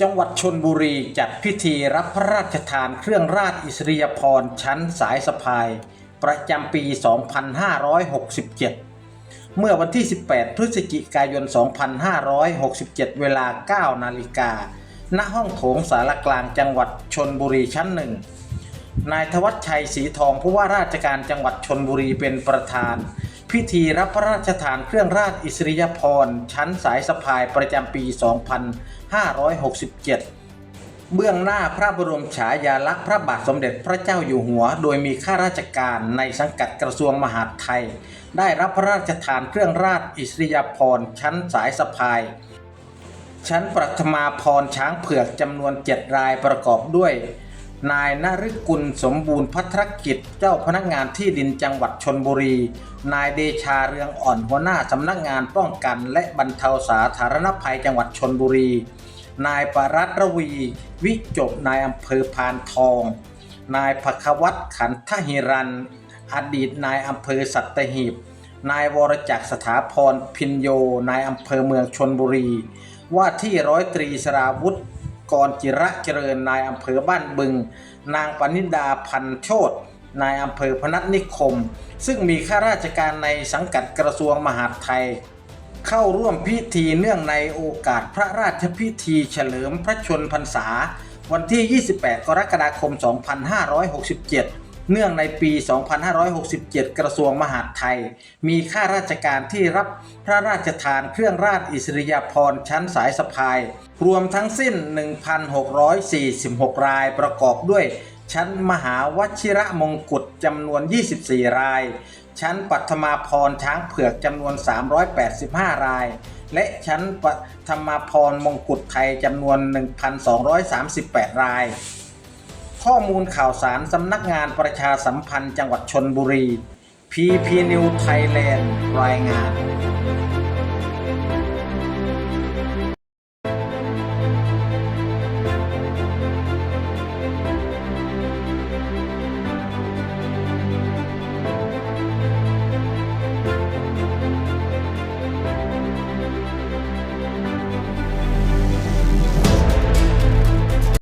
จังหวัดชนบุรีจัดพิธีรับพระราชทานเครื่องราชอิสริยาภรชั้นสายสะพาย ประจำปี 2567 เมื่อวันที่ 18 พฤศจิกายน 2567 เวลา 9 นาฬิกา ณ ห้องโถงสารกลางจังหวัดชนบุรีชั้นหนึ่ง นายธวัชชัยศรีทองผู้ว่าราชการจังหวัดชนบุรีเป็นประธาน พิธีรับพระราชทานเครื่องราชอิสริยาภรชั้นสายสะพายประจำปี 2567 เบื้องหน้าพระบรมฉายาลักษณ์พระบาทสมเด็จพระเจ้าอยู่หัว โดยมีข้าราชการในสังกัดกระทรวงมหาดไทย ได้รับพระราชทานเครื่องราชอิสริยาภรชั้นสายสะพาย ชั้นปฐมาพรช้างเผือกจำนวนเจ็ดรายประกอบด้วย นายนฤกุลสมบูรณ์พัทรกิจเจ้าพนักงานที่ดินจังหวัดชนบุรี นายเดชาเรืองอ่อนหัวหน้าสำนักงานป้องกัน และบรรเทาสาธารณภัยจังหวัดชนบุรี นายปรัตรวี วิจบนายอำเภอพานทอง นายภควัตขันทหิรัน อดีตนายอำเภอสัตหีบ นายวรจักรสถาพรพินโย นายอำเภอเมืองชนบุรี ว่าที่ร้อยตรีสราวุธ กรจิระเจริญนายอำเภอบ้านบึง นางปณิดาพันโชตนายอำเภอพนัสนิคม ซึ่งมีข้าราชการในสังกัดกระทรวงมหาดไทย เข้าร่วมพิธีเนื่องในโอกาสพระราชพิธีเฉลิมพระชนพรรษา วันที่ 28 กรกฎาคม 2567 เนื่องในปี 2567 กระทรวงมหาดไทย มีข้าราชการที่รับพระราชทานเครื่องราชอิสริยาภรณ์ชั้นสายสะพาย รวมทั้งสิ้น 1,646 รายประกอบด้วย ชั้นมหาวชิระมงกุฎจำนวน 24 ราย ชั้นปัทมาพรช้างเผือกจำนวน 385 ราย และชั้นปัทมาพรมงกุฎไทยจำนวน 1,238 ราย ข้อมูลข่าวสารสำนักงานประชาสัมพันธ์จังหวัดชนบุรี PP New Thailand รายงาน